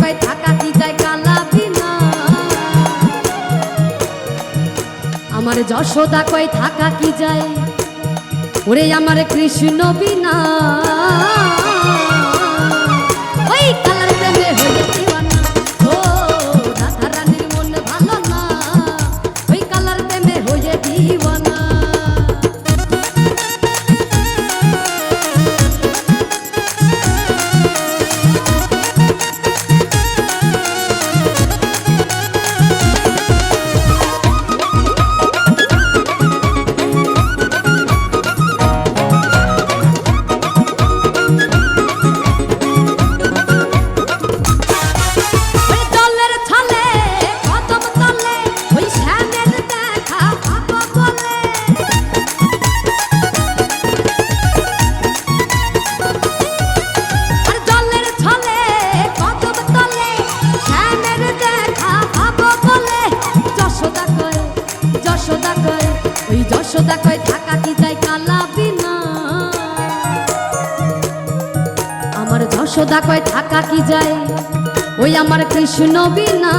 কয় থাকা কি যায় কালা আমার যশোদা কয়, থাকা কি যায়? ওরে আমার কৃষ্ণ বিনা। আমার যশোদা কয় থাকা কি যায়? ওই আমার কৃষ্ণ বিনা।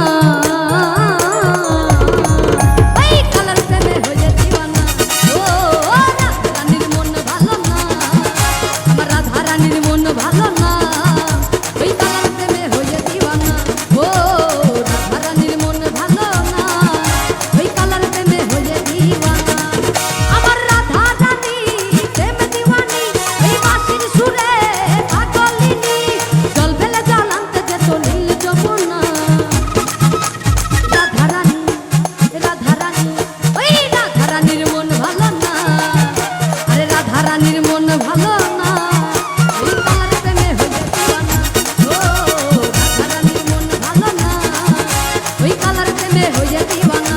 প্রেমে হইয়া দিওয়ানা